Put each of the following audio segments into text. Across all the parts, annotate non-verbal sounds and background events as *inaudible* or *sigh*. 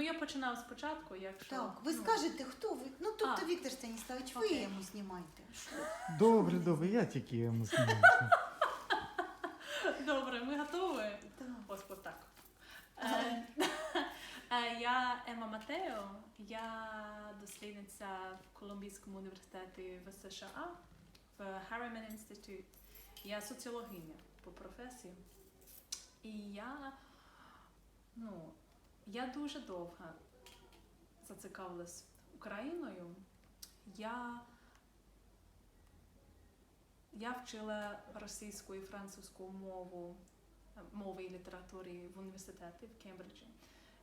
Ну я починав спочатку, якщо Так, ви ну, скажете, хто ви? Ну, тобто А. Віктор Станіславович, ви Окей. йому знімайте. Добре, добре, я тільки йому *laughs* знаю. Добре, ми готові. Так. Ось ось так. Е, *laughs* е, Я Ема Матео, я дослідниця в Колумбійському університеті в США в Harriman Institute. Я соціологиня по професії. І я, я дуже довго зацікавилась Україною. Я, я вчила російську і французьку мову мови і літератури в університеті в Кембриджі.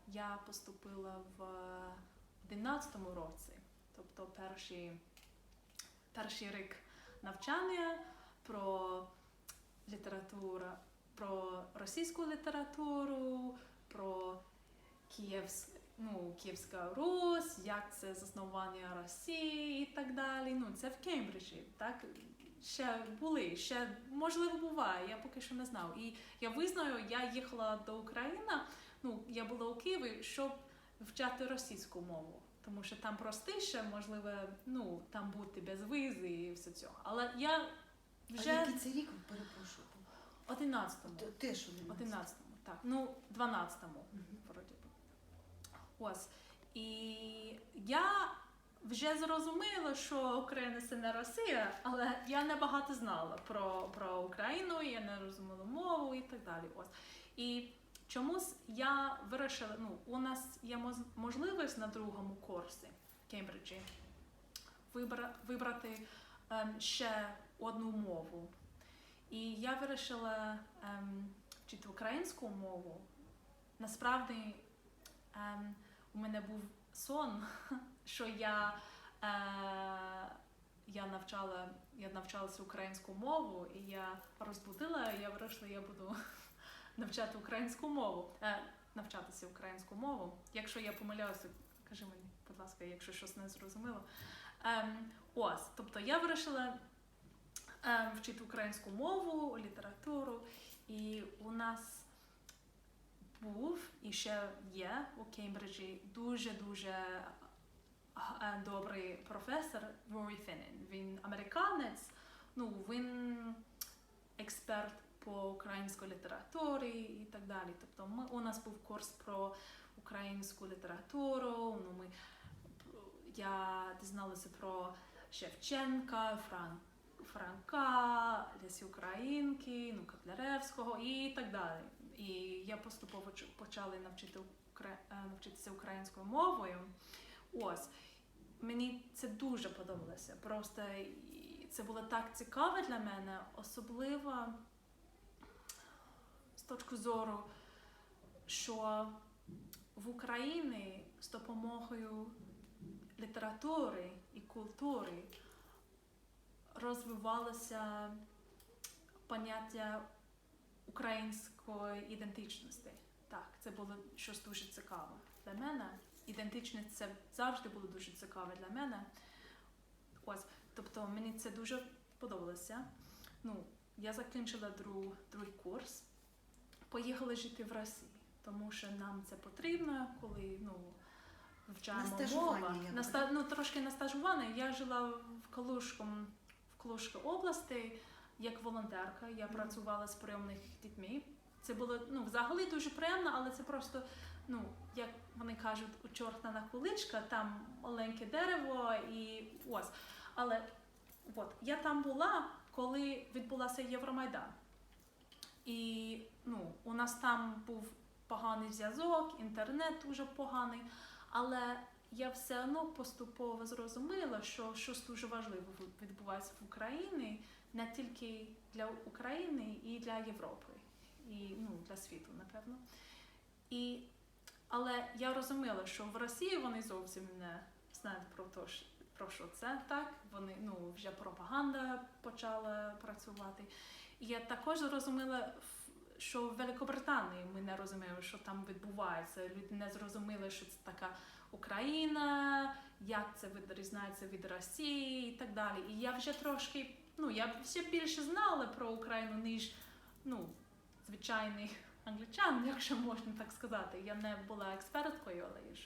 Я поступила в 11 році, тобто перший, перший рік навчання про літературу, про російську літературу, про Київську. Ну, Київська Русь, як це заснування Росії і так далі. Ну, це в Кембриджі, так? Ще були, ще можливо буває, я поки що не знав. І я визнаю, я їхала до України, ну, я була у Києві, щоб вчати російську мову. Тому що там простіше, можливо, ну, там бути без визи і все цього. Але я А вже який це рік, перепрошую? 11-му. Т- Теж 11. 11-му, так. Ну, 12-му, Мгм. вроді. Ось. І я вже зрозуміла, що Україна це не Росія, але я не багато знала про, про Україну, я не розуміла мову і так далі. Ось. І чомусь я вирішила, ну, у нас є можливість на другому курсі в Кембриджі вибра, вибрати ем, ще одну мову. І я вирішила ем, вчити українську мову. Насправді ем, у мене був сон, *laughs* що я, е, я навчала я навчалася українську мову, і я розбудила, і я вирішила, я буду *laughs* навчати українську мову, е, навчатися українську мову. Якщо я помиляюся, кажи мені, будь ласка, якщо щось не зрозуміло. Ем, ось, тобто я вирішила ем, вчити українську мову, літературу, і у нас був і ще є у Кембриджі дуже-дуже добрий професор Рорі Фінен. Він американець, ну він експерт по українській літературі і так далі. Тобто ми, у нас був курс про українську літературу. Ну, ми, я дізналася про Шевченка, Франк, Франка, Лесі Українки, ну, Котляревського і так далі. І я поступово почала навчити, е, навчитися українською мовою. Ось. Мені це дуже подобалося. Просто це було так цікаво для мене, особливо з точки зору, що в Україні з допомогою літератури і культури розвивалося поняття української ідентичності. Так, це було щось дуже цікаве для мене. Ідентичність це завжди було дуже цікаве для мене. Ось, тобто мені це дуже подобалося. Ну, я закінчила друг, другий курс, поїхала жити в Росії, тому що нам це потрібно, коли ну, мову. я На ну, трошки на стажування. Я жила в Калужському, в Калужській області як волонтерка. Я Мгм. працювала з прийомних дітьми. Це було ну, взагалі дуже приємно, але це просто, ну, як вони кажуть, у чорта на куличка, там маленьке дерево і ось. Але от, я там була, коли відбулася Євромайдан. І ну, у нас там був поганий зв'язок, інтернет дуже поганий, але я все одно поступово зрозуміла, що щось дуже важливе відбувається в Україні, не тільки для України і для Європи, і ну, для світу, напевно. І, але я розуміла, що в Росії вони зовсім не знають про те, про що це так. Вони ну, вже пропаганда почала працювати. І я також зрозуміла, що в Великобританії ми не розуміли, що там відбувається. Люди не зрозуміли, що це така Україна, як це відрізняється від Росії і так далі. І я вже трошки, ну я ще більше знала про Україну, ніж ну, звичайний англічан, *laughs* якщо можна так сказати. Я не була експерткою, але